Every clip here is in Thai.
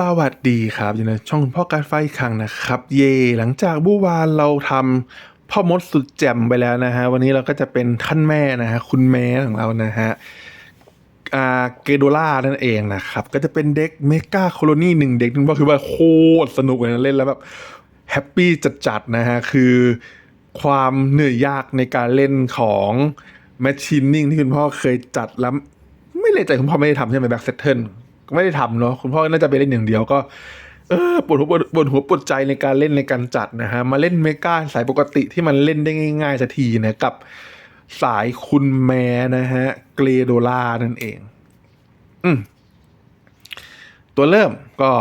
สวัสดีครับอยู่ในช่องพ่อการไฟครั้งนะครับ เย หลังจากเมื่วานเราทำพ่อมดสุดแจ่มไปแล้วนะฮะ วันนี้เราก็จะเป็นท่านแม่นะฮะ คุณแม่ของเรานะฮะอาเกโดล่านั่นเองนะครับ ก็จะเป็นเด็กเมกาโคโลนีหนึ่งเด็กนึงก็คือว่าโคตรสนุกเลยนะเล่นแล้วแบบแฮปปี้จัดๆนะฮะ คือความเหนื่อยยากในการเล่นของแมชชีนนิ่งที่คุณพ่อเคยจัดแล้วไม่เลยใจคุณพ่อไม่ได้ทำใช่ไหมแบ็กเซตเทิล ไม่ได้ทำเนาะคุณพ่อน่าจะไปเล่นอย่างเดียวก็เออปวดหัวปวดหัวปวดใจในการเล่นในการจัดนะฮะมาเล่นเมกาสายปกติที่มันเล่นได้ง่ายๆสักทีนะกับสายคุณแม่นะฮะเกรโดลานั่นเอง อืมตัวเริ่มก็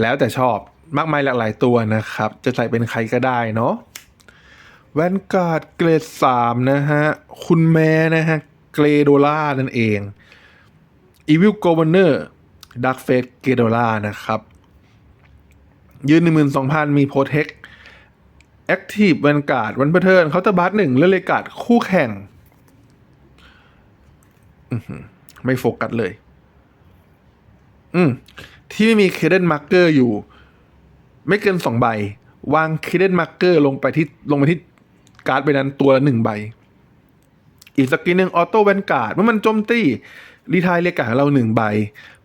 แล้วแต่ชอบมากมายหลากหลายตัวนะครับ จะใส่เป็นใครก็ได้เนาะแวนการ์ดเกรดสามนะฮะ คุณแม่นะฮะ เกรโดล่านั่นเองอีวิลโกเวเนอร์ Evil Governor Dark Fate g e d o l a นะครับ ยืน12,000มีโปรเทค Active Vanguard วันเ t อร์เขาน์เตอร์บัสหนึ่งและเลกาดคู่แข่ง ไม่โฟกัสเลย อืม ที่ไม่มีเคเดนมาร์เกอร์อยู่ ไม่เกินสองใบ วางเคเดนมาร์เกอร์ลงไปที่ลงไปที่การ์ดใบนั้นตัวละหนึ่งใบ อีกสกินหนึ่งออโต้แวนการ์ดเมื่อมันโจมตีรีทายเรียกาดของเราหนึ่งใบ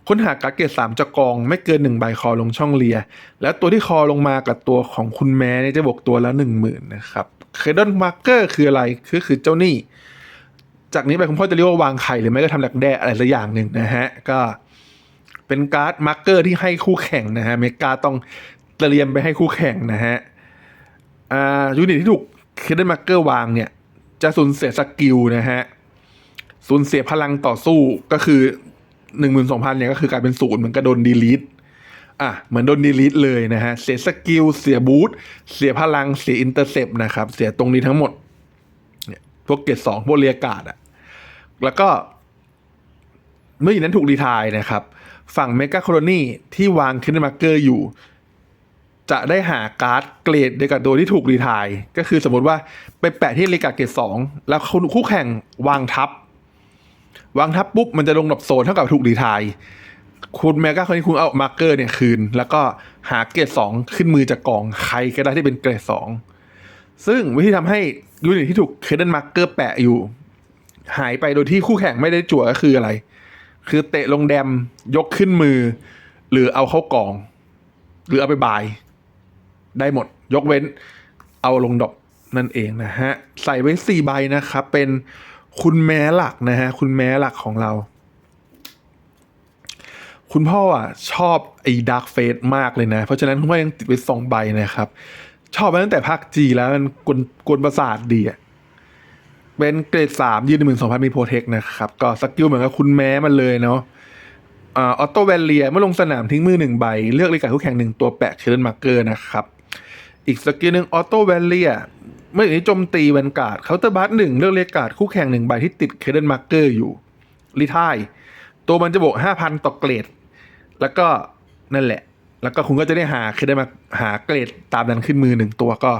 ค้นหาการ์ดเกรดสามจากกองไม่เกินหนึ่งใบคอลงช่องเลีย แล้วตัวที่คอลงมากับตัวของคุณแม่เนี่ยจะบวกตัวละหนึ่งหมื่นนะครับเคดอนมาร์เกอร์คืออะไรคือคือเจ้าหนี้ จากนี้ไปคุณพ่อจะเรียกว่าวางไข่หรือไม่ก็ทำดักแด้อะไรสักอย่างหนึ่งนะฮะก็เป็นการ์ดมาร์เกอร์ที่ให้คู่แข่งนะฮะเมกาต้องเตรียมไปให้คู่แข่งนะฮะอ่ายูนิตที่ถูกเคดอนมาร์เกอร์วางเนี่ยจะสูญเสียสกิลนะฮะสูญเสียพลังต่อสู้ก็คือ หนึ่งหมื่นสองพันเนี่ยก็คือกลายเป็นศูนย์เหมือนกับโดนดีลิทอะเหมือนโดนดีลิทเลยนะฮะ เสียสกิล เสียบูทเสียพลัง เสียอินเตอร์เซปนะครับ เสียตรงนี้ทั้งหมด เนี่ย พวกเกรดสองพวกเรียกาดอะแล้วก็ เมื่ออย่างนั้นถูกรีทายนะครับ ฝั่งเมกาโคโลนีที่วางคินมาร์เกอร์อยู่ จะได้หาการ์ดเกรดเดียวกับตัวที่ถูกรีทาย ก็คือสมมติว่าไปแปะที่เรกาเกรดสองแล้วคู่แข่งวางทับ วางทับปุ๊บมันจะลงดับโซนเท่ากับถูกรีทาย คุณแมก้าคนนี้คุณเอามาร์เกอร์เนี่ยคืน แล้วก็หาเกรดสองขึ้นมือจากกองใครก็ได้ที่เป็นเกรดสองซึ่งวิธีทำให้ยูนิตที่ถูกเคเดนมาร์เกอร์แปะอยู่ หายไปโดยที่คู่แข่งไม่ได้จั่วก็คืออะไร คือเตะลงแดมยกขึ้นมือ หรือเอาเข้ากอง หรือเอาไปบาย ได้หมด ยกเว้น เอาลงดอกนั่นเองนะฮะ ใส่ไว้สี่ใบนะครับ เป็น คุณแม่หลักนะฮะ คุณแม่หลักของเรา คุณพ่ออะ ชอบไอ้ดาร์กเฟสมากเลยนะ เพราะฉะนั้นคุณพ่อยังติดไว้สองใบนะครับ ชอบมาตั้งแต่ภาคจีแล้วมันกวนกวนประสาทดีอะเป็นเกรดสามยืนหนึ่งสองพันมีโปรเทคนะครับ ก็สกิลเหมือนกับคุณแม้มันเลยเนาะออโต้แวลเลียเมื่อลงสนามทิ้งมือหนึ่งใบ เลือกเลขาคู่แข่งหนึ่งตัวแปะเชิญมาร์เกอร์นะครับ อีกสกิลหนึ่งออโต้แวลเลีย เมื่อวานนี้โจมตีแวนการ์ดเคาน์เตอร์บัสหนึ่งเลือกเลการ์ดคู่แข่งหนึ่งใบที่ติดเคเดนมาร์เกอร์อยู่รีทายตัวมันจะบวกห้าพันต่อเกรด แล้วก็นั่นแหละ แล้วก็คุณก็จะได้หาเคเดนมาหาเกรดตามนั้นขึ้นมือหนึ่งตัวก็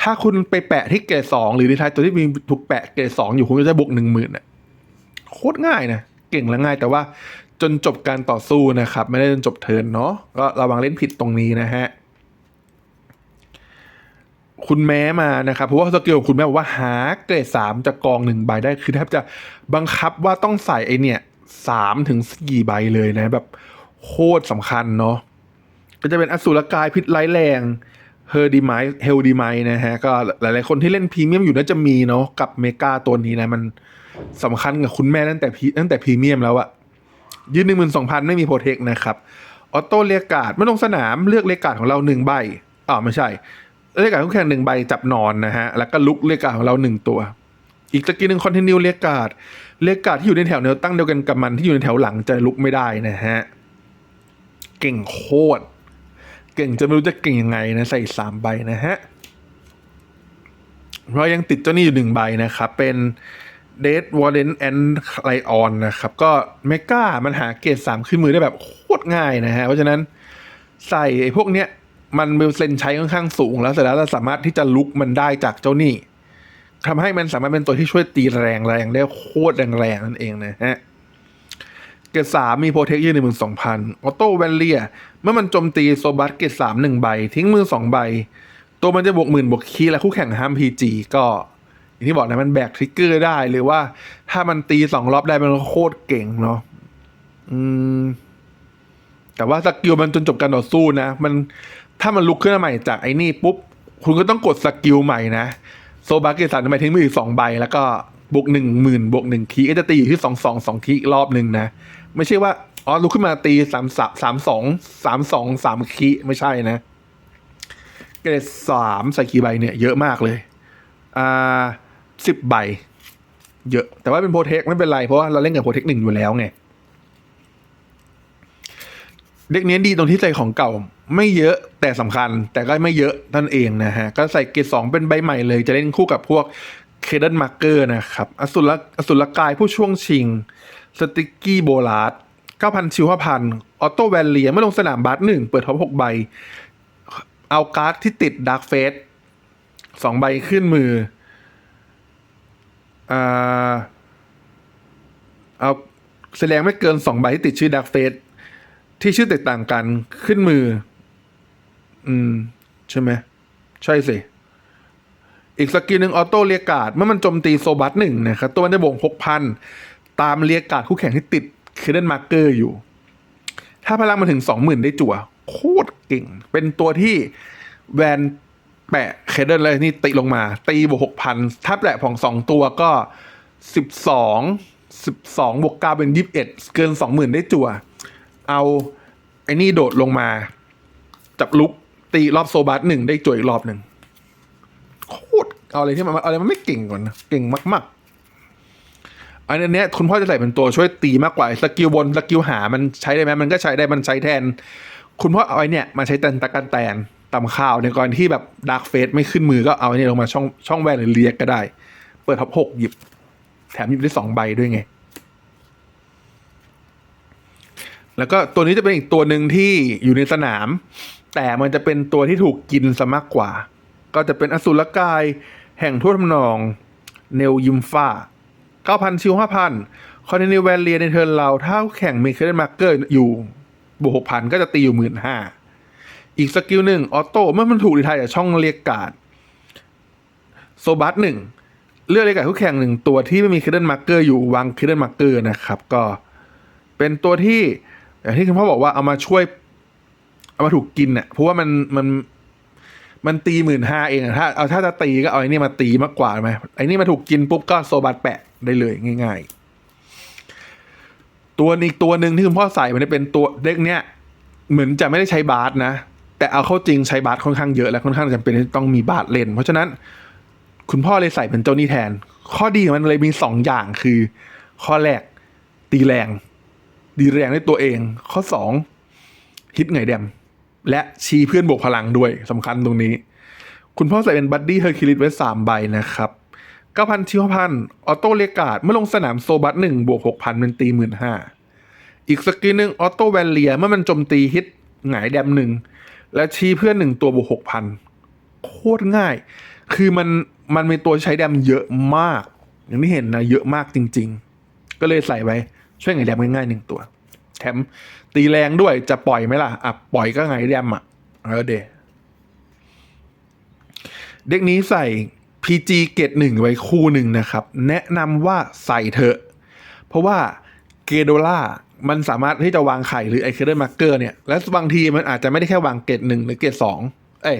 ถ้าคุณไปแปะที่เกรดสองหรือรีทายตัวที่มีถูกแปะเกรดสองอยู่คุณก็จะบวกหนึ่งหมื่นอะโคตรง่ายนะเก่งและง่ายแต่ว่าจนจบการต่อสู้นะครับ ไม่ได้จนจบเทิร์นเนาะก็ระวังเล่นผิดตรงนี้นะฮะ คุณแม้มานะครับ เพราะว่าสกิลของคุณแม่บอกว่าหาเกรดสามจากกองหนึ่งใบได้คือแทบจะบังคับว่าต้องใส่ไอเนี่ยสามถึงสี่ใบเลยนะแบบโคตรสำคัญเนาะก็จะเป็นอสูรกายพิษไร้แรงเฮอร์ดีไมเฮลดีไมนะฮะ ก็หลายๆคนที่เล่นพรีเมียมอยู่น่าจะมีเนาะกับเมกาตัวนี้นะ มันสำคัญกับคุณแม่ตั้งแต่พีตั้งแต่พรีเมียมแล้วอะยืนหนึ่งหมื่นสองพันไม่มีโปรเทคนะครับ ออโต้เรียกาดเมื่อลงสนามเลือกเรียกาดของเราหนึ่งใบอ่าไม่ใช่ เรียกการคู่แข่งหนึ่งใบจับนอนนะฮะ แล้วก็ลุกเรียกการของเราหนึ่งตัว อีกสกิลหนึ่งคอนติเนียเรียกการ์ดเรียกการ์ดที่อยู่ในแถวแนวตั้งเดียวกันกับมันที่อยู่ในแถวหลังจะลุกไม่ได้นะฮะ เก่งโคตร เก่งจะไม่รู้จะเก่งยังไงนะใส่สามใบนะฮะ เรายังติดเจ้านี้อยู่หนึ่งใบนะครับ เป็นเดดวอร์เดนแอนด์ไลออนนะครับ ก็เมกามันหาเกรดสามขึ้นมือได้แบบโคตรง่ายนะฮะ เพราะฉะนั้นใส่ไอ้พวกเนี้ย มันเปอร์เซนใช้ค่อนข้างสูง แล้วเสร็จแล้วเราสามารถที่จะลุกมันได้จากเจ้านี้ทำให้มันสามารถเป็นตัวที่ช่วยตีแรงแรงได้โคตรแรงแรงนั่นเองนะฮะ เกรดสามมีโปรเทคยืนหนึ่งหมื่นสองพันออโต้แวนเลีย เมื่อมันโจมตีโซบัสเกรดสามหนึ่งใบ ทิ้งมือสองใบ ตัวมันจะบวกหมื่นบวกคีและคู่แข่งห้ามพีจีก็อย่างที่บอกนะมันแบกทริกเกอร์ได้หรือว่าถ้ามันตีสองรอบได้มันก็โคตรเก่งเนาะอืมแต่ว่าสกิลมันจนจบการต่อสู้นะ มัน ถ้ามันลุกขึ้นมาใหม่จากไอ้นี่ปุ๊บ คุณก็ต้องกดสกิลใหม่นะ โซบาเกสันทำไมทิ้งมืออีกสองใบ แล้วก็บวกหนึ่งหมื่นบวกหนึ่งคีก็จะตีอยู่ที่สองสองสองคีอีกรอบหนึ่งนะ ไม่ใช่ว่าอ๋อลุกขึ้นมาตีสามสามสามสองสามสองสามคีไม่ใช่นะ เกรดสามใส่กี่ใบเนี่ย เยอะมากเลย อ่าสิบใบ เยอะ แต่ว่าเป็นโปรเทคไม่เป็นไร เพราะว่าเราเล่นกับโปรเทคหนึ่งอยู่แล้วไง เด็กเนี้ยดีตรงที่ใส่ของเก่าไม่เยอะแต่สำคัญแต่ก็ไม่เยอะนั่นเองนะฮะ ก็ใส่เกรดสองเป็นใบใหม่เลย จะเล่นคู่กับพวกเคเดนมาร์เกอร์นะครับ อสุรอสุรกายผู้ช่วงชิง สติกกี้โบลาร์ดเก้าพันชิวพันออโต้แวนเลียเมื่อลงสนามบาสหนึ่งเปิดท็อปหกใบ เอาการ์ดที่ติดดาร์กเฟสสองใบขึ้นมือเอาแสดงไม่เกินสองใบที่ติดชื่อดาร์กเฟส ที่ชื่อแตกต่างกันขึ้นมือ อืม ใช่ไหม ใช่สิ อีกสกิลหนึ่งออโต้เรียการ์ดเมื่อมันโจมตีโซบัสหนึ่งนะครับตัวมันจะบวกหกพันตามเรียการ์ดคู่แข่งที่ติดเคเดนมาร์เกอร์อยู่ ถ้าพลังมันถึงสองหมื่นได้จั่ว โคตรเก่ง เป็นตัวที่แวนแปะเคเดนเลยนี่ตีลงมา ตีบวกหกพันถ้าแปะผ่องสองตัวก็สิบสองสิบสองบวกเก้าเป็นยี่สิบเอ็ดเกินสองหมื่นได้จั่ว เอาไอ้นี่โดดลงมาจับลุกตีรอบโซบัสหนึ่งได้จ่วอีกรอบหนึ่งโคตรเอาอะไรที่มันเอาอะไรมันไม่เก่งก่อนนะเก่งมาก ๆ อันนี้คุณพ่อจะใส่เป็นตัวช่วยตีมากกว่าสกิลบนสกิลหามันใช้ได้ไหมมันก็ใช้ได้มันใช้แทน คุณพ่อเอาไอ้เนี่ยมาใช้แทนตะกันแตนตำข้าวในกรณีที่แบบดาร์กเฟสไม่ขึ้นมือก็เอาไอ้นี่ลงมาช่องช่องแวนหรือเรียกก็ได้ เปิดท็อปหกหยิบ แถมหยิบได้สองใบด้วยไง แล้วก็ตัวนี้จะเป็นอีกตัวหนึ่งที่อยู่ในสนาม แต่มันจะเป็นตัวที่ถูกกินซะมากกว่า ก็จะเป็นอสุรกายแห่งทั่วทำนอง เนลยิมฟ้าเก้าพันชิวห้าพันคอนเทนิวแวนเลียในเทิร์นเราถ้าแข่งมีเคเดนมาร์เกอร์อยู่บวกหกพันก็จะตีอยู่หมื่นอีกสกิลหนึ่งออโต้เมื่อมันถูกดีทายจากช่องเรียกการ์ดโซบัสหนึ่งเลือกเรียกการ์ดคู่แข่งหนึ่งตัวที่ไม่มีเคเดนมาร์เกอร์อยู่วางเคเดนมาร์เกอร์นะครับ ก็เป็นตัวที่ อย่างที่คุณพ่อบอกว่าเอามาช่วย เอามาถูกกินเน่ะเพราะว่ามันมันมันตีหมื่นห้าเองถ้าเอาถ้าจะตีก็เอาไอ้นี่มาตีมากกว่าไหมไอ้นี่มาถูกกินปุ๊บก็โซบัตแปะได้เลยง่าย ๆ ตัวอีกตัวหนึ่งที่คุณพ่อใส่มันเป็นตัวเด็กเนี้ยเหมือนจะไม่ได้ใช้บาสนะ แต่เอาเข้าจริงใช้บาสค่อนข้างเยอะและค่อนข้างจำเป็นที่ต้องมีบาสเล่น เพราะฉะนั้น คุณพ่อเลยใส่เป็นเจ้านี่แทน ข้อดีของมันเลยมีสองอย่างคือ ข้อแรกตีแรง ดีแรงด้วยตัวเอง ข้อสองฮิตไงแดม และชี้เพื่อนบวกพลังด้วยสำคัญตรงนี้ คุณพ่อใส่เป็นบัดดี้เฮอร์คิลิสไว้สามใบนะครับเก้าพันชิวพันออโต้เลกาดเมื่อลงสนามโซบัสหนึ่งบวกหกพันเป็นตีหมื่นห้าอีกสกิลหนึ่งออโต้แวนเลียเมื่อมันโจมตีฮิตหงายแดมหนึ่งและชี้เพื่อนหนึ่งตัวบวกหกพันโคตรง่าย คือมันมันมีตัวใช้แดมเยอะมาก อย่างที่เห็นนะเยอะมากจริง ๆ ก็เลยใส่ไว้ ช่วยไงแดมง่ายๆหนึ่งตัว แถมตีแรงด้วยจะปล่อยไหมล่ะอะปล่อยก็ไงแดมอะเออเดเด็กนี้ใส่ PG เกตหนึ่งไว้คู่หนึ่งนะครับ แนะนำว่าใส่เถอะ เพราะว่าเกโดล่ามันสามารถที่จะวางไข่หรือไอเคเดอร์มาร์เกอร์เนี่ย และบางทีมันอาจจะไม่ได้แค่วางเกตหนึ่งหรือเกตสองเอ้ย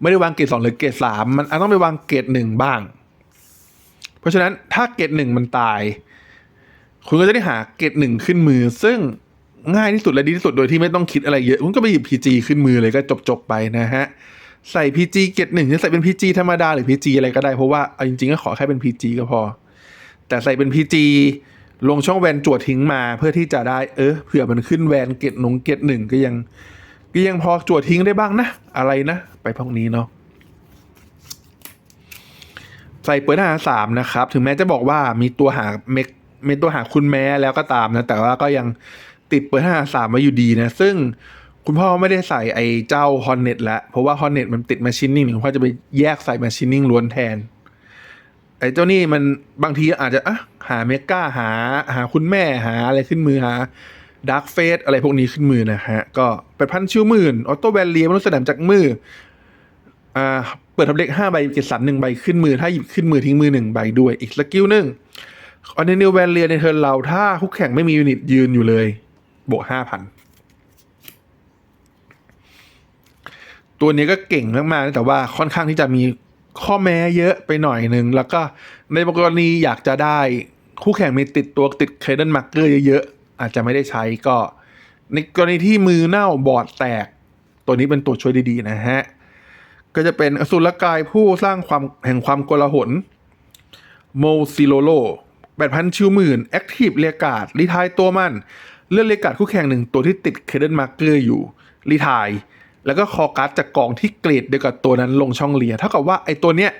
ไม่ได้วางเกตสองหรือเกตสามมันอาจต้องไปวางเกตหนึ่งบ้าง เพราะฉะนั้นถ้าเกตหนึ่งมันตาย คุณก็จะได้หาเกตหนึ่งขึ้นมือ ซึ่งง่ายที่สุดและดีที่สุดโดยที่ไม่ต้องคิดอะไรเยอะ คุณก็ไปหยิบ PG ขึ้นมือเลยก็จบๆไปนะฮะใส่ PG เกตหนึ่งจะใส่เป็น PG ธรรมดาหรือ PG อะไรก็ได้เพราะว่าเอาจริงๆก็ขอแค่เป็น PG ก็พอ แต่ใส่เป็น PG ลงช่องแวนจวดทิ้งมาเพื่อที่จะได้เออเผื่อมันขึ้นแวนเกตหนงเกตหนึ่งก็ยังก็ยังพอจวดทิ้งได้บ้างนะ อะไรนะ ไปพวกนี้เนาะใส่เปิดหาสามนะครับ ถึงแม้จะบอกว่ามีตัวหาเมก มีตัวหาคุณแม้แล้วก็ตามนะ แต่ว่าก็ยังติดเปิดห้าสามไว้อยู่ดีนะ ซึ่งคุณพ่อไม่ได้ใส่ไอ้เจ้าฮอนเน็ตแล้วเพราะว่าฮอนเน็ตมันติดมาชินนิ่งคุณพ่อจะไปแยกใส่มาชินนิ่งล้วนแทน ไอ้เจ้านี่มันบางทีอาจจะอะหาเมกาหาหาคุณแม่หาอะไรขึ้นมือหาดาร์กเฟสอะไรพวกนี้ขึ้นมือนะฮะ ก็เป็นพันชิวหมื่นออโต้แบนเลียมนุษย์สนามจากมืออ่าเปิดทับเด็กห้าใบเกตสันหนึ่งใบขึ้นมือ ถ้าหยิบขึ้นมือทิ้งมือหนึ่งใบด้วยอีกสกิลหนึ่ง ออนเนลแวนเลียในเทิร์นเราถ้าคู่แข่งไม่มียูนิตยืนอยู่เลย บวกห้าพันตัวนี้ก็เก่งมากๆนะแต่ว่าค่อนข้างที่จะมีข้อแม้เยอะไปหน่อยหนึ่ง แล้วก็ในบางกรณีอยากจะได้คู่แข่งมีติดตัวติดเคเดนมาร์เกอร์เยอะๆ อาจจะไม่ได้ใช้ก็ ในกรณีที่มือเน่าบอดแตก ตัวนี้เป็นตัวช่วยดีๆ นะฮะ ก็จะเป็นอสุรกายผู้สร้างความแห่งความโกลาหลโมซิโลโล แปดพันชิวหมื่นแอคทีฟเรียกาดรีทายตัวมัน เลื่อนเรียกาดคู่แข่งหนึ่งตัวที่ติดเคเดนมาร์เกอร์อยู่รีทายแล้วก็คอการ์ดจากกองที่เกรดเดียวกับตัวนั้นลงช่องเลียเท่ากับว่าไอ้ตัวเนี้ย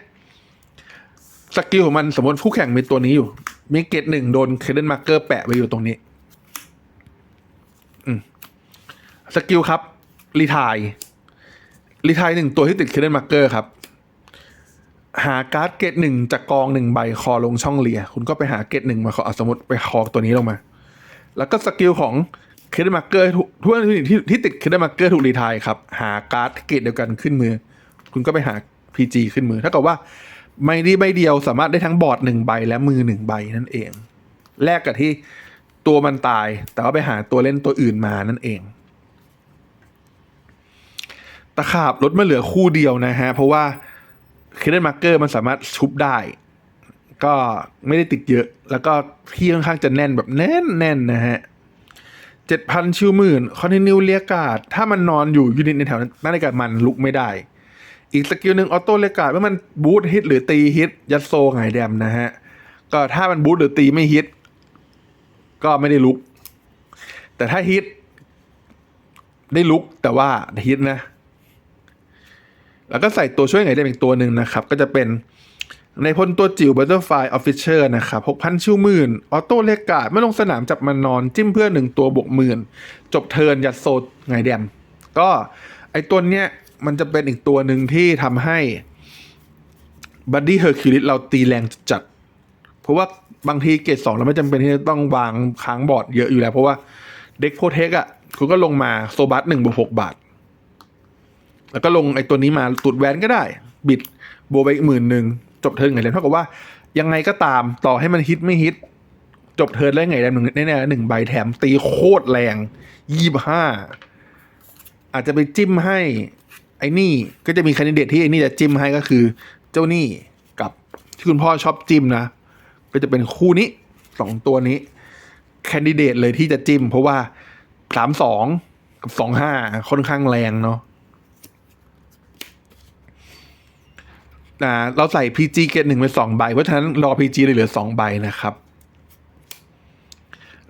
สกิลของมันสมมติคู่แข่งมีตัวนี้อยู่ มีเกรดหนึ่งโดนเคเดนมาร์เกอร์แปะไว้อยู่ตรงนี้สกิลครับรีทายรีทายหนึ่งตัวที่ติดเคเดนมาร์เกอร์ครับ หาการ์ดเกตหนึ่งจากกองหนึ่งใบคอลงช่องเลีย คุณก็ไปหาเกตหนึ่งมาขอเอาสมมติไปคอตัวนี้ลงมา แล้วก็สกิลของเคเดมาร์เกอร์ทุกที่ที่ที่ติดเคเดมาร์เกอร์ถูกรีทายครับ หาการ์ดเกตเดียวกันขึ้นมือ คุณก็ไปหา PG ขึ้นมือเท่ากับว่าไม่ได้ใบเดียวสามารถได้ทั้งบอร์ดหนึ่งใบและมือหนึ่งใบนั่นเอง แลกกับที่ตัวมันตาย แต่ว่าไปหาตัวเล่นตัวอื่นมานั่นเอง ตะขาบลดมาเหลือคู่เดียวนะฮะ เพราะว่า เคเดนมาร์เกอร์มันสามารถชุบได้ ก็ไม่ได้ติดเยอะ แล้วก็ที่ค่อนข้างจะแน่นแบบแน่นแน่นนะฮะเจ็ดพันชิวหมื่นคอนติเนียเลียกาดถ้ามันนอนอยู่ยูนิตในแถวนั้นในกับมันลุกไม่ได้ อีกสกิลหนึ่งออโต้เลียกาดเมื่อมันบูทฮิตหรือตีฮิตยัดโซไงายแดมนะฮะ ก็ถ้ามันบูทหรือตีไม่ฮิต ก็ไม่ได้ลุก แต่ถ้าฮิตได้ลุกแต่ว่าฮิตนะ แล้วก็ใส่ตัวช่วยไงได้อีกตัวหนึ่งนะครับ ก็จะเป็นในพลตัวจิ๋ว Butterfly Officer นะครับหกพันชิวหมื่นออโต้เลกาดไม่ลงสนามจับมันนอนจิ้มเพื่อนหนึ่งตัวบวกหมื่นจบเทินยัดโซดไงแดมก็ไอตัวเนี้ยมันจะเป็นอีกตัวหนึ่งที่ทำให้บัดดี้เฮอร์คิวลิสเราตีแรงจัด เพราะว่าบางทีเกรดสองเราไม่จำเป็นที่จะต้องวางค้างบอร์ดเยอะอยู่แล้ว เพราะว่าเด็กโพเทคอะคุณก็ลงมาโซบัสหนึ่งบวกหกบาท แล้วก็ลงไอ้ตัวนี้มาตุดแวนก็ได้ บิดโบไปอีกหมื่นหนึ่งจบเทิร์นไงแดมเท่ากับว่ายังไงก็ตามต่อให้มันฮิตไม่ฮิต จบเทิร์นแล้วไงแดมหนึ่งแน่ๆหนึ่งใบแถมตีโคตรแรงยี่ห้าอาจจะไปจิ้มให้ ไอ้นี่ก็จะมีคนดิเดตที่ไอ้นี่จะจิ้มให้ก็คือ เจ้านี่กับที่คุณพ่อชอบจิ้มนะ ก็จะเป็นคู่นี้สองตัวนี้คนดิเดตเลยที่จะจิ้ม เพราะว่าสามสองกับสองห้าค่อนข้างแรงเนาะ อ่าเราใส่ PG เกตหนึ่งไปสองใบ เพราะฉะนั้นรอ PG เลยเหลือสองใบนะครับ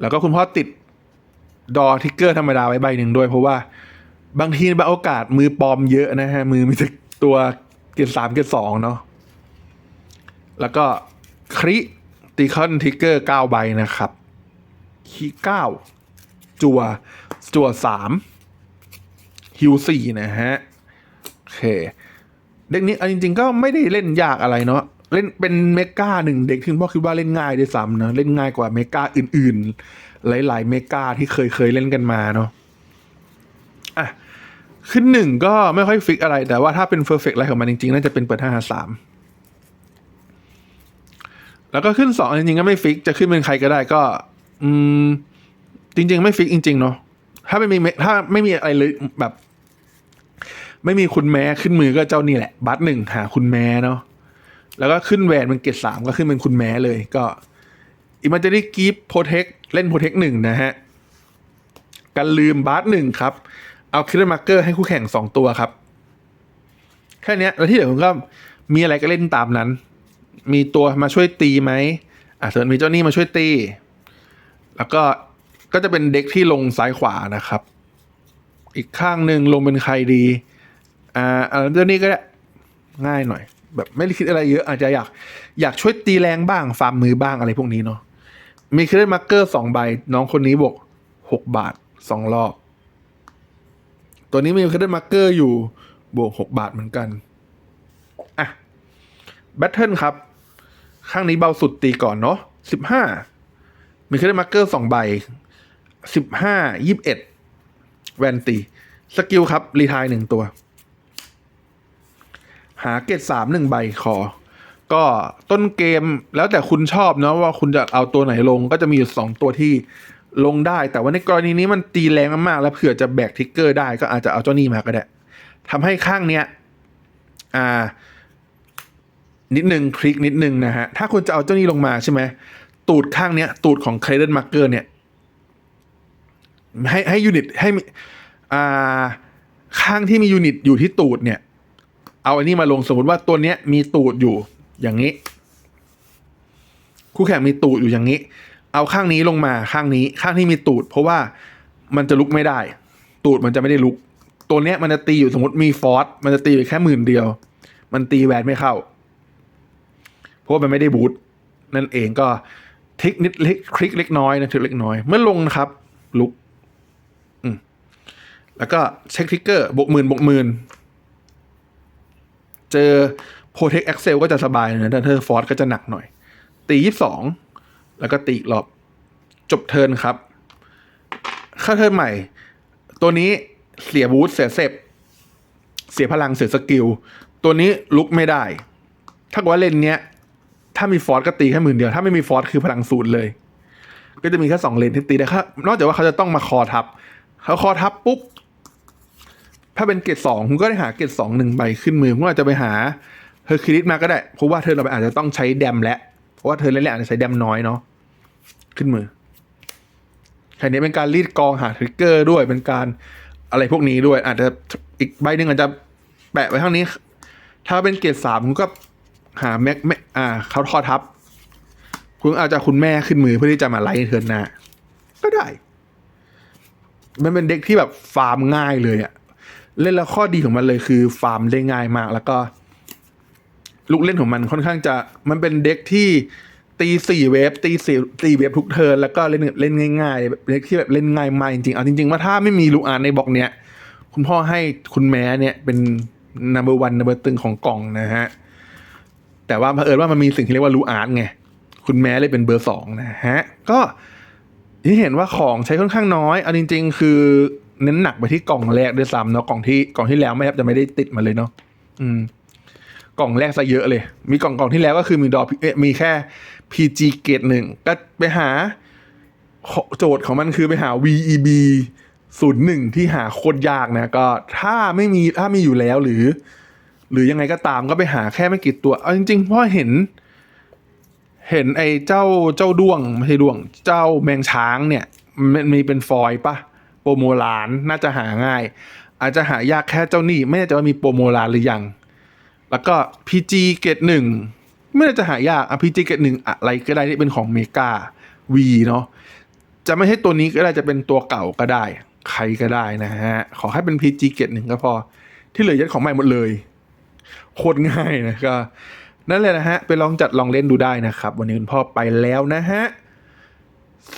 แล้วก็คุณพ่อติดดอทิกเกอร์ธรรมดาไว้ใบหนึ่งด้วย เพราะว่าบางทีบางโอกาสมือปลอมเยอะนะฮะ มือมีแต่ตัวเกตสามเกตสองเนาะแล้วก็คริตีคอนทิกเกอร์เก้าใบนะครับคีเก้าจัวจัวสามฮิวสี่นะฮะ โอเค เด็กนี้เอาจริงๆก็ไม่ได้เล่นยากอะไรเนาะเล่นเป็นเมกาหนึ่งเด็กที่พ่อคิดว่าเล่นง่ายด้วยซ้ำนะเล่นง่ายกว่าเมกาอื่นๆ หลาย ๆ เมกาที่เคยเคยเล่นกันมาเนาะอะขึ้นหนึ่งก็ไม่ค่อยฟิกอะไร แต่ว่าถ้าเป็นเพอร์เฟกต์อะไรของมันจริงๆ น่าจะเป็นเปิดห้าสามแล้วก็ขึ้นสองจริงๆก็ไม่ฟิก จะขึ้นเป็นใครก็ได้ก็ อืม จริง ๆ ไม่ฟิกจริง ๆ เนาะถ้าไม่มีถ้าไม่มีอะไรเลยแบบ ไม่มีคุณแม้ขึ้นมือก็เจ้านี่แหละ บัตหนึ่งหาคุณแม้เนาะแล้วก็ขึ้นแหวนเป็นเกรดสามก็ขึ้นเป็นคุณแม้เลยก็อิม a จ i รี่กีฟโปรเทคเล่นโปรเทคหนึ่งนะฮะกันลืมบัตหนึ่งครับ เอาคิลเลอร์มาร์เกอร์ให้คู่แข่งสองตัวครับ แค่นี้แล้วที่เหลือผมก็มีอะไรก็เล่นตามนั้น มีตัวมาช่วยตีไหมอะส่วนมีเจ้านี่มาช่วยตี แล้วก็ก็จะเป็นเด็กที่ลงซ้ายขวานะครับ อีกข้างหนึ่งลงเป็นใครดี อ่าอ่าเจ้านี้ก็ได้ง่ายหน่อย แบบไม่ได้คิดอะไรเยอะอาจจะอยากอยากช่วยตีแรงบ้างฟาร์มมือบ้างอะไรพวกนี้เนาะมีเครดมาร์เกอร์สองใบ น้องคนนี้บวกหกบาทสองรอบ ตัวนี้มีเครดมาร์เกอร์อยู่บวกหกบาทเหมือนกันอะแบทเทิลครับ ข้างนี้เบาสุดตีก่อนเนาะสิบห้ามีเครดิตมาร์เกอร์สองใบสิบห้ายี่สิบเอ็ดแวนตี สกิลครับ รีทายหนึ่งตัว หาเกตสามหนึ่งใบขอก็ต้นเกมแล้วแต่คุณชอบเนาะว่าคุณจะเอาตัวไหนลงก็จะมีอยู่สองตัวที่ลงได้ แต่ว่าในกรณีนี้มันตีแรงมากๆ แล้วเผื่อจะแบกทิกเกอร์ได้ก็อาจจะเอาเจ้านี่มาก็ได้ทำให้ข้างเนี้ยอ่า นิดนึงคลิกนิดนึงนะฮะ ถ้าคุณจะเอาเจ้านี้ลงมาใช่ไหมตูดข้างเนี้ย ตูดของ c r e d e n Marker เนี่ย ให้ให้ยูนิตให้อ่าข้างที่มียูนิตอยู่ที่ตูดเนี่ย เอาอันนี้มาลงสมมติว่าตัวเนี้ยมีตูดอยู่อย่างนี้ คู่แข่งมีตูดอยู่อย่างนี้ เอาข้างนี้ลงมาข้างนี้ ข้างที่มีตูด เพราะว่ามันจะลุกไม่ได้ ตูดมันจะไม่ได้ลุก ตัวเนี้ยมันจะตีอยู่สมมติมีฟอสมันจะตีอยู่แค่หมื่นเดียว มันตีแวนไม่เข้า เพราะว่ามันไม่ได้บูทนั่นเองก็ทริกนิดเล็กคลิกเล็กน้อยนะทริกเล็กน้อย เมื่อลงนะครับ ลุกแล้วก็เช็คทริกเกอร์บวกหมื่นบวกหมื่น เจอ Protect Excel ก็จะสบายนะแต่เธอฟอร์ก็จะหนักหน่อย ตียี่สองแล้วก็ตีอีกรอบจบเทิร์นครับข้าเทิร์นใหม่ ตัวนี้เสียบูทเสียเซฟเสียพลังเสียสกิล ตัวนี้ลุกไม่ได้ ถ้าว่าเลนเนี้ย ถ้ามีฟอร์สก็ตีแค่หมื่นเดียว ถ้าไม่มีฟอร์สคือพลังศูนย์เลย ก็จะมีแค่สองเลนที่ตีได้ครับนอกจากว่าเขาจะต้องมาคอทับเขาคอทับปุ๊บ ถ้าเป็นเกรดสองคุณก็ได้หาเกรดสองหนึ่งใบขึ้นมือคุณอาจจะไปหาเฮอร์คิลิสมาก็ได้เพราะว่าเธอเราอาจจะต้องใช้แดมแล้วเพราะว่าเธอเล่นๆอาจจะใช้แดมน้อยเนาะขึ้นมือแค่นี้เป็นการรีดกองหาทริกเกอร์ด้วยเป็นการอะไรพวกนี้ด้วย อาจจะอีกใบหนึ่งอาจจะแปะไว้ข้างนี้ ถ้าเป็นเกรดสามคุณก็หาแม็กแม็กอ่าเขาทอทับ คุณอาจจะคุณแม่ขึ้นมือเพื่อที่จะมาไล่เทิร์นหน้าก็ได้ มันเป็นเด็กที่แบบฟาร์มง่ายเลยอะ เล่นแล้วข้อดีของมันเลยคือฟาร์มได้ง่ายมาก แล้วก็ ลูกเล่นของมันค่อนข้างจะมันเป็นเด็กที่ตีสี่เวฟตีสี่ตีเวฟทุกเทิร์นแล้วก็เล่นเล่นง่ายๆเด็กที่แบบเล่นง่ายมากจริงๆเอาจริงๆว่าถ้าไม่มีลูกอาร์ในบล็อกเนี้ยคุณพ่อให้คุณแม่เนี่ยเป็น number one number ตึงของกล่องนะฮะแต่ว่าเผอิญว่ามันมีสิ่งที่เรียกว่าลูอาร์ตไงคุณแม่เลยเป็นเบอร์สองนะฮะก็ที่เห็นว่าของใช้ค่อนข้างน้อยเอาจริง ๆ คือ เน้นหนักไปที่กล่องแรกด้วยซ้ำเนาะกล่องที่กล่องที่แล้วไม่แทบจะไม่ได้ติดมาเลยเนาะอืม กล่องแรกซะเยอะเลย มีกล่องกล่องที่แล้วก็คือมีดอเอ๊ะมีแค่ PG เกรดหนึ่งก็ไปหา โจทย์ของมันคือไปหา VEB ศูนย์หนึ่งที่หาโคตรยากนะก็ถ้าไม่มีถ้ามีอยู่แล้วหรือ หรือยังไงก็ตามก็ไปหาแค่ไม่กี่ตัว เอาจริงๆเพราะเห็น เห็นไอ้เจ้าเจ้าด้วงไม่ใช่ด้วง เจ้าแมงช้างเนี่ย มันมีเป็นฟอยล์ปะโป รโมลานน่าจะหาง่าย อาจจะหายากแค่เจ้านี่ไม่แน่ใจว่ามีโปรโมลานหรือยัง แล้วก็ PG เกรดหนึ่งไม่น่าจะหายากอะ PG เกรดหนึ่งอะไรก็ได้ที่เป็นของเมกา V เนาะจะไม่ใช่ตัวนี้ก็ได้จะเป็นตัวเก่าก็ได้ ใครก็ได้นะฮะ ขอให้เป็น PG เกรดหนึ่งก็พอ ที่เหลือยัดของใหม่หมดเลยโคตรง่ายนะก็นั่นเลยนะฮะ ไปลองจัดลองเล่นดูได้นะครับ วันนี้คุณพ่อไปแล้วนะฮะ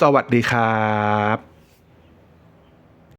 สวัสดีครับ